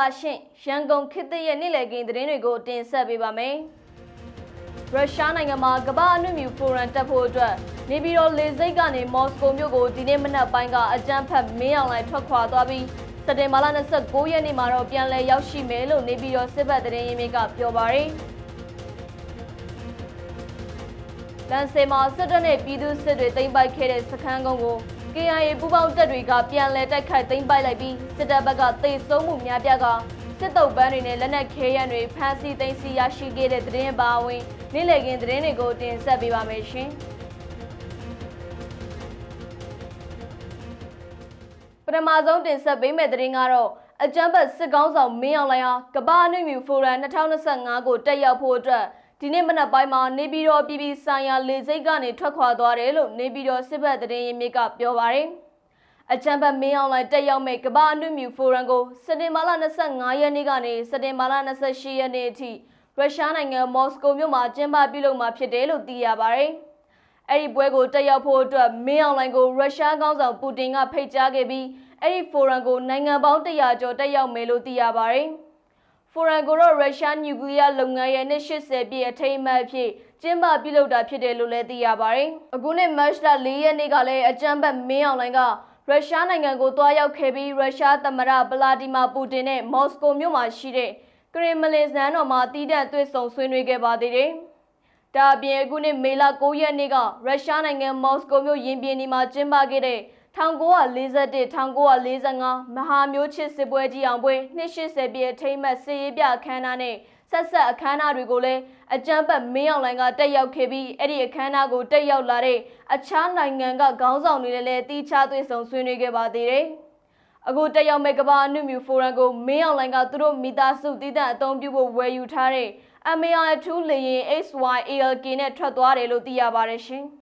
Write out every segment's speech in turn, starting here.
လာရှင်ရန်ကုန်ခေတ်သစ်ရဲ့နေ့လည်ခင်းသတင်းတွေကိုတင်ဆက်ပေးပါမယ်ရုရှားနိုင်ငံမှာကမ္ဘာအနှွမြူဖိုရမ်တက်ဖို့အတွက်နေပြည်တော်လေဆိပ်ကနေမော်စကိုမြို့ကိုဒီနေ့မနက်ပိုင်းကအကြမ်းဖက်မင်းအောင်လှိုင်ထွက်ခွာသွားပြီးစက်တင်ဘာလ29ရက်နေ့မှာတော့ပြန်လည်ရောက်ရှိမယ်လို့နေပြည်တော်စစ်ဘက်သတင်းရင်းမြစ်ကပြောပါရယ်လန်စေမှာစစ်တပ်နဲ့ပြည်သူစစ်တွေတင်ပိုက်ခဲ့တဲ့စခန်းကုန်းကို KIA ပူးပေါင်းတပ်တွေကပြန်လည်တိုက်ခိုက်သိမ်းပိုက်လိုက်ပြီးစစ်တပ်ဘက်ကသေဆုံးမှုများပြားကစစ်တုပ်ပန်းတွေနဲ့လက်နက်ခဲယမ်းတွေဖမ်းဆီးသိမ်းဆည်းရရှိခဲ့တဲ့သတင်းပါဝင်နေ့လည်ခင်းသတင်းတွေကိုတင်ဆက်ပေးပါမယ်ရှင်ပထမဆုံးတင်ဆက်ပေးမယ့်သတင်းကတော့အကြမ်းဖက်စစ်ကောင်းဆောင်မင်းအောင်လှိုင်ဟာကမ္ဘာ့အနှွေမြူဖိုရမ်2025ကိုတက်ရောက်ဖို့အတွက် ဒီနေ့မနက်ပိုင်းမှာနေပြည်တော်ပြည်ပြည်ဆိုင်ရာလေဆိပ်ကနေထွက်ခွာသွားတယ်လို့နေပြည်တော်စစ်ဘက်သတင်းရင်းမြစ်ကပြောပါရယ်အချမ်းဘတ်မင်းအောင်လှိုင်တက်ရောက်မဲ့ကမ္ဘာအနှွေမြူဖိုရမ်ကိုစက်တင်ဘာလ25ရက်နေ့ကနေစက်တင်ဘာလ28ရက်နေ့အထိရုရှားနိုင်ငံမော်စကိုမြို့မှာကျင်းပပြုလုပ်မှာဖြစ်တယ်လို့သိရပါရယ်အဲ့ဒီပွဲကိုတက်ရောက်ဖို့အတွက်မင်းအောင်လှိုင်ကိုရုရှားခေါင်းဆောင်ပူတင်ကဖိတ်ကြားခဲ့ပြီးအဲ့ဒီဖိုရမ်ကိုနိုင်ငံပေါင်း100ကျော်တက်ရောက်မယ်လို့သိရပါရယ် ဖိုရန်ကိုတော့ရုရှားနျူကလ িয়ার လုပ်ငန်းရဲ့နှစ်80ပြည့်အထိမ်းအမှတ်အဖြစ်ကျင်းပပြုလုပ်တာဖြစ်တယ်လို့လည်းသိရပါတယ်။အခုနှစ်မတ်လ4ရက်နေ့ကလည်းအကြမ်းဖက်မင်းအောင်လှိုင်ကရုရှားနိုင်ငံကိုတွားရောက်ခဲ့ပြီးရုရှားသမ္မတဗလာဒီမာပူတင်နဲ့မော်စကိုမြို့မှာရှိတဲ့ကရင်မလင်ဇန်တော်မှာတည်တဲ့တွေ့ဆုံဆွေးနွေးခဲ့ပါသေးတယ်။ဒါအပြင်အခုနှစ်မေလ9ရက်နေ့ကရုရှားနိုင်ငံမော်စကိုမြို့ရင်ပြင်ဒီမှာကျင်းပခဲ့တဲ့ 1941-1945မဟာမျိုးချစ်စစ်ပွဲကြီးအောင်ပွဲ280ပြည့်အထိမ်းအမှတ်စစ်ရေးပြအခမ်းအနားနဲ့ဆက်ဆက်အခမ်းအနားတွေကိုလည်းအကြမ်းဖက်မင်းအောင်လှိုင်ကတက်ရောက်ခဲ့ပြီးအဲ့ဒီအခမ်းအနားကိုတက်ရောက်လာတဲ့အခြားနိုင်ငံကခေါင်းဆောင်တွေလည်းတီးခြားသွေးဆောင်ဆွေးနွေးခဲ့ပါသေးတယ်။အခုတက်ရောက်မဲ့ကမ္ဘာအနှုမြူဖိုရမ်ကိုမင်းအောင်လှိုင်ကသူတို့မိသားစုတည်တဲ့အသုံးပြုဖို့ဝယ်ယူထားတဲ့ MAR2 လေယာဉ် XYALK နဲ့ထွက်သွားတယ်လို့သိရပါတယ်ရှင်။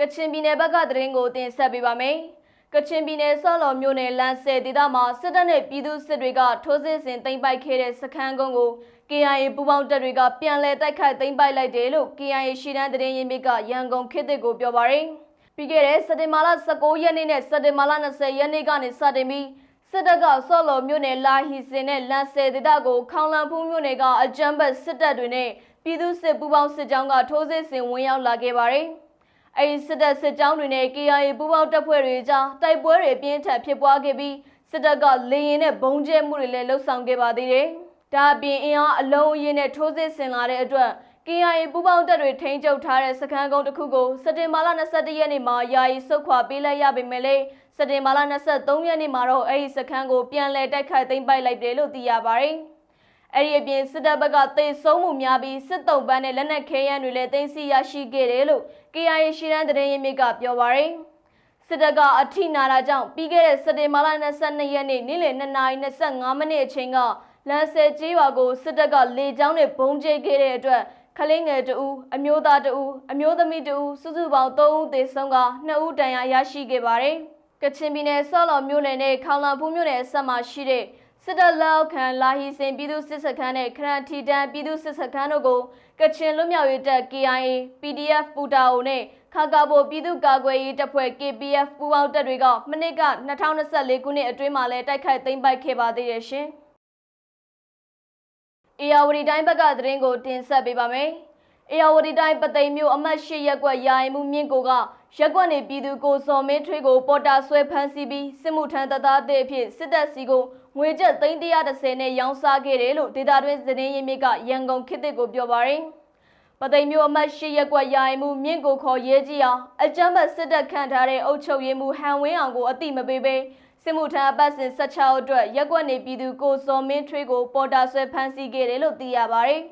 ကချင်ပြည်နယ်ဘက်ကသတင်းကိုတင်ဆက်ပေးပါမယ်။ကချင်ပြည်နယ်ဆော့လော်မြို့နယ်လမ်းဆယ်ဒေသမှာစစ်တပ်နဲ့ပြည်သူစစ်တွေကထိုးစစ်ဆင်သိမ်းပိုက်ခဲ့တဲ့စခန်းကုန်းကို KIA ပူးပေါင်းတပ်တွေကပြန်လည်တိုက်ခိုက်သိမ်းပိုက်လိုက်တယ်လို့ KIA ရှီတန်းသတင်းရင်းမြစ်ကရန်ကုန်ခေတ်သစ်ကိုပြောပါရယ်။ပြီးခဲ့တဲ့စက်တင်ဘာလ19ရက်နေ့နဲ့စက်တင်ဘာလ20ရက်နေ့ကနေစတင်ပြီးစစ်တပ်ကဆော့လော်မြို့နယ်လာဟီစင်နဲ့လန်ဆယ်ဒေသကိုခေါင်လန်ဖူးမြို့နယ်ကအကြမ်းဖက်စစ်တပ်တွေနဲ့ပြည်သူစစ်ပူးပေါင်းစစ်ကြောင်းကထိုးစစ်ဆင်ဝင်ရောက်လာခဲ့ပါတယ်။ အဲဒီစစ်တပ်စစ်ကြောင်းတွေနဲ့ KIA ပူးပေါင်းတပ်ဖွဲ့တွေကြားတိုက်ပွဲတွေပြင်းထန်ဖြစ်ပွားခဲ့ပြီးစစ်တပ်ကလေရင်နဲ့ဘုံကျဲမှုတွေလည်းလှုပ်ဆောင်ခဲ့ပါသေးတယ်။ဒါအပြင်အင်အားအလုံးအရင်းနဲ့ထိုးစစ်ဆင်လာတဲ့အတွက် KIA ပူးပေါင်းတပ်တွေထိန်းချုပ်ထားတဲ့စခန်းကုန်းတစ်ခုကိုစက်တင်ဘာလ22ရက်နေ့မှာယာယီဆုတ်ခွာပေးလိုက်ရပေမဲ့လည်းစက်တင်ဘာလ23ရက်နေ့မှာတော့အဲဒီစခန်းကိုပြန်လည်တိုက်ခိုက်သိမ်းပိုက်လိုက်တယ်လို့သိရပါတယ်။ အဲ့ဒီအပြင်စစ်တပ်ဘက်ကသေဆုံးမှုများပြီးစစ်တုံးပန်းနဲ့လက်နက်ခဲယမ်းတွေလည်းသိမ်းဆည်းရရှိခဲ့တယ်လို့ KIA ရှီရန်သတင်းရင်းမြစ်ကပြောပါရယ်စစ်တပ်ကအထိနာတာကြောင့်ပြီးခဲ့တဲ့စက်တင်ဘာလ22ရက်နေ့နေ့လယ်2:25မိနစ်အချိန်ကလန်ဆယ်ကျေးရွာကိုစစ်တပ်ကလေကြောင်းနဲ့ဘုံကျဲခဲ့တဲ့အတွက်ခလင်းငယ်တဦးအမျိုးသားတဦးအမျိုးသမီးတဦးစုစုပေါင်း3ဦးသေဆုံးက2ဦးဒဏ်ရာရရှိခဲ့ပါတယ်ကချင်ပြည်နယ်ဆော့လော်မြို့နယ်နဲ့ခေါင်လန်ဖူးမြို့နယ်အစပ်မှာရှိတဲ့ စစ်တပ်လက်အောက်ခံလာဟီစင်ပြည်သူစစ်စခန်းနဲ့ခရန်ထီတန်ပြည်သူစစ်စခန်းတို့ကိုကချင်လွတ်မြောက်ရေးတပ် KIA PDF ပူတာအိုနဲ့ခါကာဘိုပြည်သူ့ကာကွယ်ရေးတပ်ဖွဲ့ KPF ပူးပေါင်းတပ်တွေကမနစ်က2024ခုနှစ်အတွင်းမှာလည်းတိုက်ခိုက်သိမ်းပိုက်ခဲ့ပါသေးတယ်ရှင်။အေယာဝတီတိုင်းဘက်ကသတင်းကိုတင်ဆက်ပေးပါမယ်။အေယာဝတီတိုင်းပသိမ်မြို့အမှတ်၈ရပ်ကွက်ယာယီမှုမြင့်ကိုကရက်ကွက်နေပြည်သူကိုစော်မင်းထွေးကိုပေါ်တာဆွဲဖမ်းဆီးပြီးစစ်မှုထမ်းတပ်သားတဲ့အဖြစ်စစ်တပ်စီကို ငွေကျပ်330နဲ့ရောင်းစားခဲ့တယ်လို့ဒေတာတွင်းသတင်းရင်းမြစ်ကရန်ကုန်ခေတ်သစ်ကိုပြောပါရယ်ပသိမ်မျိုးအမတ်ရှိရက်ကွက်ယာယီမှုမြင့်ကိုခေါ်ရဲကြီးအောင်အကြမ်းဖက်စစ်တပ်ခန့်ထားတဲ့အုပ်ချုပ်ရေးမှုဟန်ဝင်းအောင်ကိုအတိမပေးဘဲစစ်မှုထမ်းအပတ်စဉ်16အတွက်ရက်ကွက်နေပြည်သူကိုစော်မင်းထွေးကိုပေါ်တာဆွဲဖမ်းဆီးခဲ့တယ်လို့သိရပါရယ်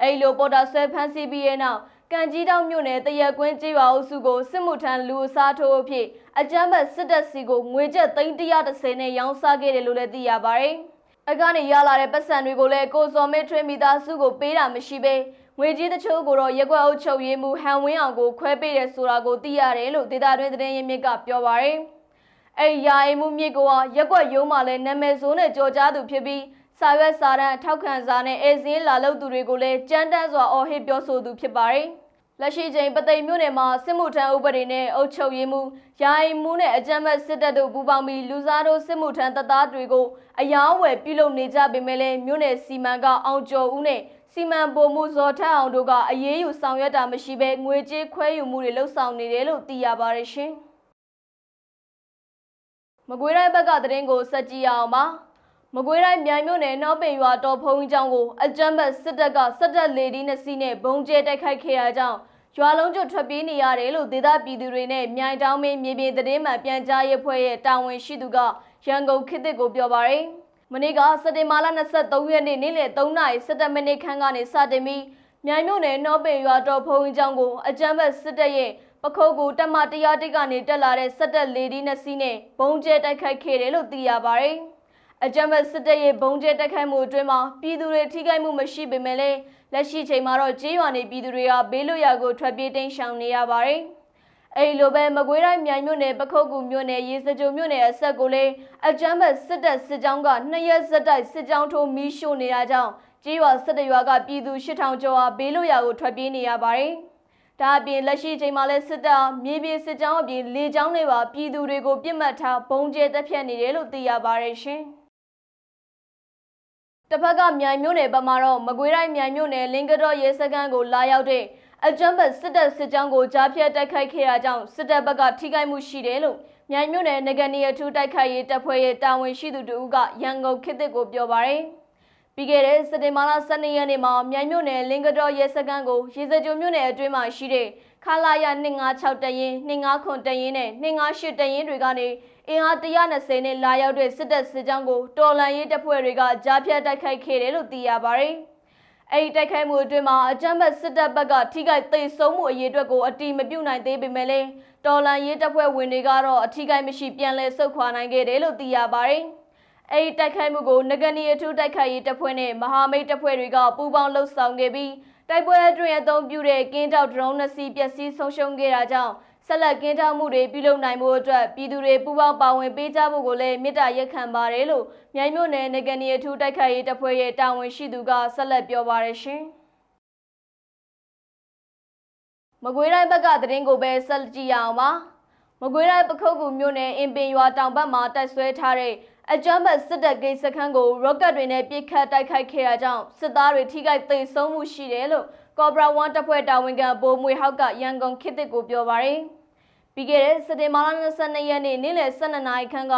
အဲ့လိုပေါ်တာဆွဲဖမ်းဆီးပြီးတဲ့နောက်ကံကြီးတောင်မြို့နယ်တရက်ကွင်းကျေးရွာအုပ်စုကိုစစ်မှုထမ်းလူအစားထိုးအဖြစ် အကြမ်းဖက်စစ်တပ်စီကိုငွေကျပ်330နဲ့ရောင်းစားခဲ့တယ်လို့လည်းသိရပါတယ်။အကနေရလာတဲ့ပတ်စံတွေကိုလည်းကိုစော်မဲထွေးမိသားစုကိုပေးတာမရှိဘဲငွေကြီးတချို့ကိုတော့ရက်ွက်အုပ်ချုပ်ရေးမှုဟန်ဝင်းအောင်ကိုခွဲပေးတယ်ဆိုတာကိုသိရတယ်လို့ဒေတာတွင်သတင်းရင်းမြစ်ကပြောပါရယ်။အဲ့ရာအိမ်မှုမြစ်ကရက်ွက်ရုံးမှာလည်းနာမည်ဆိုးနဲ့ကြော်ကြားသူဖြစ်ပြီးစာရွက်စာတမ်းထောက်ခံစာနဲ့အဲဇင်းလာလုပ်သူတွေကိုလည်းကြမ်းတမ်းစွာအော်ဟစ်ပြောဆိုသူဖြစ်ပါတယ်။ လက်ရှိချိန်ပသိမ်မြို့နယ်မှာစစ်မှုထမ်းဥပဒေနဲ့အုပ်ချုပ်ရေးမှုယာယီမှုနဲ့အကြမ်းဖက်စစ်တပ်တို့ပူးပေါင်းပြီးလူစားတို့စစ်မှုထမ်းတပ်သားတွေကိုအယောင်းဝယ်ပြုလုပ်နေကြပေမဲ့လည်းမြို့နယ်စီမံကအောင်ကျော်ဦးနဲ့စီမံပုံမှုဇော်ထက်အောင်တို့ကအရေးယူဆောင်ရွက်တာမရှိဘဲငွေကြေးခွဲယူမှုတွေလှုပ်ဆောင်နေတယ်လို့သိရပါတယ်ရှင်။မကွေးတိုင်းဘက်ကသတင်းကိုစက်ကြည့်အောင်ပါ။ မကွေးတိုင်းမြိုင်မြို့နယ်နှောပင်ရွာတော်ဖုံးကျောင်းကိုအကြမ်းဖက်စစ်တပ်ကစစ်တပ်လေဒီနှစ်စီးနဲ့ဘုံကျဲတိုက်ခိုက်ခဲ့ရကြောင်းရွာလုံးကျွတ်ထွက်ပြေးနေရတယ်လို့ဒေသပြည်သူတွေနဲ့မြိုင်တောင်းမင်းမြေပြင်သတင်းမှန်ပြန်ကြားရေးဖွဲ့ရဲ့တာဝန်ရှိသူကရန်ကုန်ခေတ်သစ်ကိုပြောပါရယ်မနေ့ကစက်တင်ဘာလ23ရက်နေ့နေ့လယ်3နာရီ17မိနစ်ခန့်ကနေစတင်ပြီးမြိုင်မြို့နယ်နှောပင်ရွာတော်ဖုံးကျောင်းကိုအကြမ်းဖက်စစ်တပ်ရဲ့ပခုတ်ကူတက်မတရားတိကနေတက်လာတဲ့စစ်တပ်လေဒီနှစ်စီးနဲ့ဘုံကျဲတိုက်ခိုက်ခဲ့တယ်လို့သိရပါရယ် အကြမ်းဖက်စစ်တပ်ရဲ့ဘုံကျဲတိုက်ခိုက်မှုအတွင်းမှာပြည်သူတွေထိခိုက်မှုမရှိပေမဲ့လည်းလက်ရှိချိန်မှာတော့ကြေးရွာနေပြည်သူတွေကဘေးလွတ်ရာကိုထွက်ပြေးတိမ်းရှောင်နေရပါတယ်။အဲဒီလိုပဲမကွေးတိုင်းမြိုင်မြို့နယ်ပခုတ်ကူမြို့နယ်ရေစကြိုမြို့နယ်အဆက်ကိုလည်းအကြမ်းဖက်စစ်တပ်စစ်ကြောင်းကနှစ်ရက်ဆက်တိုက်စစ်ကြောင်းထိုးမီးရှို့နေတာကြောင့်ကြေးရွာစစ်တရွာကပြည်သူ8000ကျော်ဟာဘေးလွတ်ရာကိုထွက်ပြေးနေရပါတယ်။ဒါအပြင်လက်ရှိချိန်မှာလည်းစစ်တပ်မြေပြင်စစ်ကြောင်းအပြင်လေကြောင်းတွေပါပြည်သူတွေကိုပြစ်မှတ်ထားဘုံကျဲတပ်ဖြတ်နေတယ်လို့သိရပါတယ်ရှင်။ တစ်ဖက်ကမြိုင်မြို့နယ်ဘက်မှာတော့မကွေးတိုင်းမြိုင်မြို့နယ်လင်္ကာတော့ရဲစခန်းကိုလာရောက်တဲ့အကြမ်းဖက်စစ်တပ်စစ်ကြောင်းကိုကြားဖြတ်တိုက်ခိုက်ခဲ့တာကြောင့်စစ်တပ်ဘက်ကထိခိုက်မှုရှိတယ်လို့မြိုင်မြို့နယ်ငကနေအထူးတိုက်ခိုက်ရေးတပ်ဖွဲ့ရဲ့တာဝန်ရှိသူတို့ကရန်ကုန်ခေတ်သစ်ကိုပြောပါရယ်ပြီးခဲ့တဲ့စက်တင်ဘာလ12ရက်နေ့မှာမြိုင်မြို့နယ်လင်္ကာတော့ရဲစခန်းကိုရေစကြိုမြို့နယ်အတွင်းမှာရှိတဲ့ ခလာရ256တရင်259တရင်နဲ့258တရင်တွေကနေအင်အား120နဲ့လာရောက်တဲ့စစ်တပ်စစ်ကြောင်းကိုတော်လန်ရေးတပ်ဖွဲ့တွေကကြားဖြတ်တိုက်ခိုက်ခဲ့တယ်လို့သိရပါတယ်။အဲဒီတိုက်ခိုက်မှုအတွင်းမှာအကြမ်းဖက်စစ်တပ်ဘက်ကထိခိုက်သိမ်းဆုံးမှုအရေးအတွက်ကိုအတိမပြုတ်နိုင်သေးပေမဲ့လည်းတော်လန်ရေးတပ်ဖွဲ့ဝင်တွေကတော့အထိခိုက်မရှိပြန်လည်ဆုတ်ခွာနိုင်ခဲ့တယ်လို့သိရပါတယ်။အဲဒီတိုက်ခိုက်မှုကိုငကနေအထူးတိုက်ခိုက်ရေးတပ်ဖွဲ့နဲ့မဟာမိတ်တပ်ဖွဲ့တွေကပူးပေါင်းလှုပ်ဆောင်ခဲ့ပြီး တိုက်ပွဲအတွင်းအသုံးပြုတဲ့ကင်းတောက်ဒရုန်းနှစ်စီးပျက်စီးဆုံးရှုံးခဲ့တာကြောင့်ဆက်လက်ကင်းထောက်မှုတွေပြုလုပ်နိုင်မှုအတွက်ပြည်သူတွေပူးပေါင်းပါဝင်ပေးကြဖို့ကိုလည်းမေတ္တာရက်ခံပါတယ်လို့မြိုင်မြို့နယ်နေကနေအထူးတိုက်ခိုက်ရေးတပ်ဖွဲ့ရဲ့တာဝန်ရှိသူကဆက်လက်ပြောပါရရှင်မကွေးတိုင်းဘက်ကသတင်းကိုပဲဆက်ကြည့်ရအောင်ပါမကွေးတိုင်းပခုတ်ကူမြို့နယ်အင်ပင်ရွာတောင်ဘက်မှာတိုက်ဆွဲထားတဲ့ အကြမ်းဖက်စစ်တပ်ဂိတ်စခန်းကိုရော့ကတ်တွေနဲ့ပစ်ခတ်တိုက်ခိုက်ခဲ့တာကြောင့်စစ်သားတွေထိခိုက်သိမ်းဆုံးမှုရှိတယ်လို့ကော်ဘရာဝန်တပ်ဖွဲ့တာဝန်ခံဗိုလ်မွေဟောက်ကရန်ကုန်ခေတ်သစ်ကိုပြောပါရယ်ပြီးခဲ့တဲ့စက်တင်ဘာလ22ရက်နေ့နေ့လယ်12နာရီခန့်က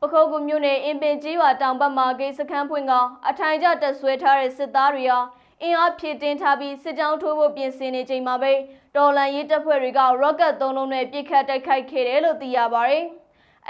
ပခုတ်ကူမြို့နယ်အင်ပင်ကြီးရွာတောင်ဘက်မှာဂိတ်စခန်းဖွင့်ကအထိုင်ကျတက်ဆွဲထားတဲ့စစ်သားတွေဟာအင်အားဖြည့်တင်းထားပြီးစစ်ကြောင်းထိုးဖို့ပြင်ဆင်နေချိန်မှာပဲတော်လန်ရေးတပ်ဖွဲ့တွေကရော့ကတ်သုံးလုံးနဲ့ပစ်ခတ်တိုက်ခိုက်ခဲ့တယ်လို့သိရပါဗျ။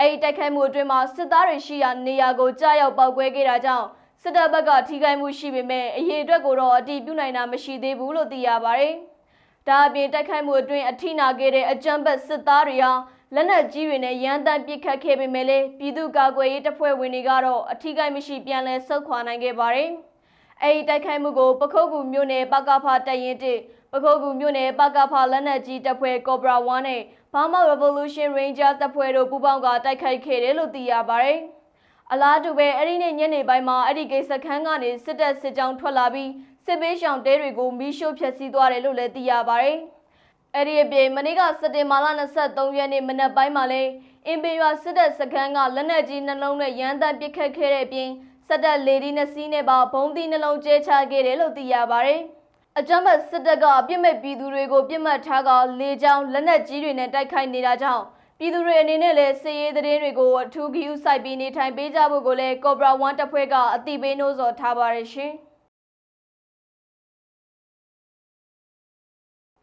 အဲဒီတိုက်ခိုက်မှုအတွင်းမှာစစ်သားတွေရှိရာနေရာကိုကြားရောက်ပောက်ကွဲခဲ့တာကြောင့်စစ်တပ်ဘက်ကထိခိုက်မှုရှိပေမဲ့အရေးအတွက်ကိုတော့အတိပြုနိုင်တာမရှိသေးဘူးလို့သိရပါဗျ။ဒါအပြင်တိုက်ခိုက်မှုအတွင်းအထိနာခဲ့တဲ့အကြမ်းဖက်စစ်သားတွေဟာလက်နက်ကြီးတွေနဲ့ရန်တမ်းပစ်ခတ်ခဲ့ပေမဲ့လည်းပြည်သူ့ကာကွယ်ရေးတပ်ဖွဲ့ဝင်တွေကတော့အထိကိုက်မရှိပြန်လည်ဆုတ်ခွာနိုင်ခဲ့ပါတယ်။အဲဒီတိုက်ခိုက်မှုကိုပခုတ်ကူမြို့နယ်ပကဖတရင်တစ် ပခုတ်ကူမြို့နယ်ပကဖလက်နက်ကြီးတပ်ဖွဲ့ကော်ဘရာ1နဲ့ Burma Revolution Ranger တပ်ဖွဲ့တို့ပူးပေါင်းကတိုက်ခိုက်ခဲ့တယ်လို့သိရပါတယ်။အလားတူပဲအဲ့ဒီနေ့ညနေပိုင်းမှာအဲ့ဒီကိစ္စခန်းကနေစစ်တပ်စစ်ကြောင်းထွက်လာပြီးစစ်ပေးရှောင်တဲတွေကိုမီးရှို့ဖျက်ဆီးသွားတယ်လို့လည်းသိရပါတယ်။အဲ့ဒီအပြင်မနေ့ကစက်တင်ဘာလ23ရက်နေ့မနက်ပိုင်းမှာလည်းအင်ပင်ရွာစစ်တပ်စခန်းကလက်နက်ကြီးနှလုံးနဲ့ရန်တပ်ပစ်ခတ်ခဲ့တဲ့အပြင်စစ်တပ်လေဒီနှစ်စီးနဲ့ပါဘုံသီးနှလုံးကျဲချခဲ့တယ်လို့သိရပါတယ်။ အကြမ်းဖက်စစ်တပ်ကအပြစ်မဲ့ပြည်သူတွေကိုပြစ်မှတ်ထားကလေကြောင်းလက်နက်ကြီးတွေနဲ့တိုက်ခိုက်နေတာကြောင့်ပြည်သူတွေအနေနဲ့လည်းစစ်ရေးသတင်းတွေကိုအထူးဂရုစိုက်ပြီးနေထိုင်ပေးကြဖို့ကိုလည်းကော်ဘရာ1တပ်ဖွဲ့ကအသိပေးနှိုးဆော်ထားပါတယ်ရှင်။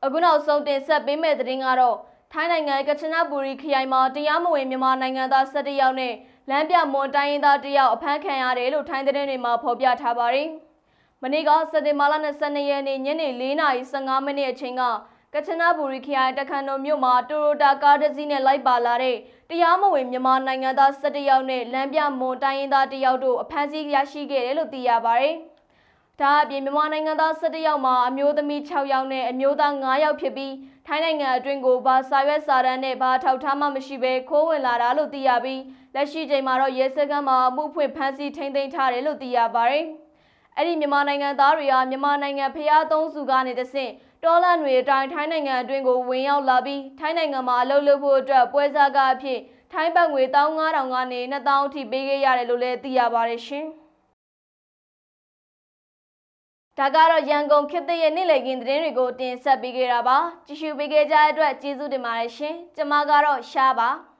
အခုနောက်ဆုံးတင်ဆက်ပေးမယ့်သတင်းကတော့ထိုင်းနိုင်ငံကချနဘူရီခရိုင်မှာတရားမဝင်မြန်မာနိုင်ငံသား၁၁ယောက်နဲ့လမ်းပြမွန်တိုင်းရင်းသား၁ယောက်အဖမ်းခံရတယ်လို့ထိုင်းသတင်းတွေမှာဖော်ပြထားပါတယ်။ မနေ့ကစက်တင်ဘာလ22ရက်နေ့ညနေ4:15မိနစ်အချိန်ကကချနဘူရီခရိုင်တခန်တော်မြို့မှာတိုရိုတာကားတစ်စီးနဲ့လိုက်ပါလာတဲ့တရားမဝင်မြန်မာနိုင်ငံသား17ယောက်နဲ့လမ်းပြမွန်တိုင်းရင်းသား1ယောက်တို့အဖမ်းဆီးရရှိခဲ့တယ်လို့သိရပါတယ်။ဒါအပြင်မြန်မာနိုင်ငံသား17ယောက်မှာအမျိုးသမီး6ယောက်နဲ့အမျိုးသား9ယောက်ဖြစ်ပြီးထိုင်းနိုင်ငံအတွင်းကိုဘာစာရွက်စာတမ်းနဲ့ဘာထောက်ထားမှမရှိဘဲခိုးဝင်လာတာလို့သိရပြီးလက်ရှိချိန်မှာတော့ရဲစခန်းမှာအမှုဖွင့်ဖမ်းဆီးထိန်းသိမ်းထားတယ်လို့သိရပါတယ်။ အဲ့ဒီမြန်မာနိုင်ငံသားတွေဟာမြန်မာနိုင်ငံဖျားသုံးစုကနေတဆင့်ဒေါ်လာတွေအတိုင်းထိုင်းနိုင်ငံအတွင်းကိုဝင်ရောက်လာပြီးထိုင်းနိုင်ငံမှာအလုပ်လုပ်ဖို့အတွက်ပွဲစားကားအဖြစ်ထိုင်းဘတ်ငွေ15000ကနေ2000အထိပေးခဲ့ရတယ်လို့လည်းသိရပါတယ်ရှင်။ဒါကတော့ရန်ကုန်ခေတ်သစ်ရဲ့နေ့လည်ခင်းသတင်းတွေကိုတင်ဆက်ပေးခဲ့တာပါ။ကြည့်ရှုပေးခဲ့ကြတဲ့အတွက်ကျေးဇူးတင်ပါတယ်ရှင်။ကျွန်မကတော့ရှားပါ။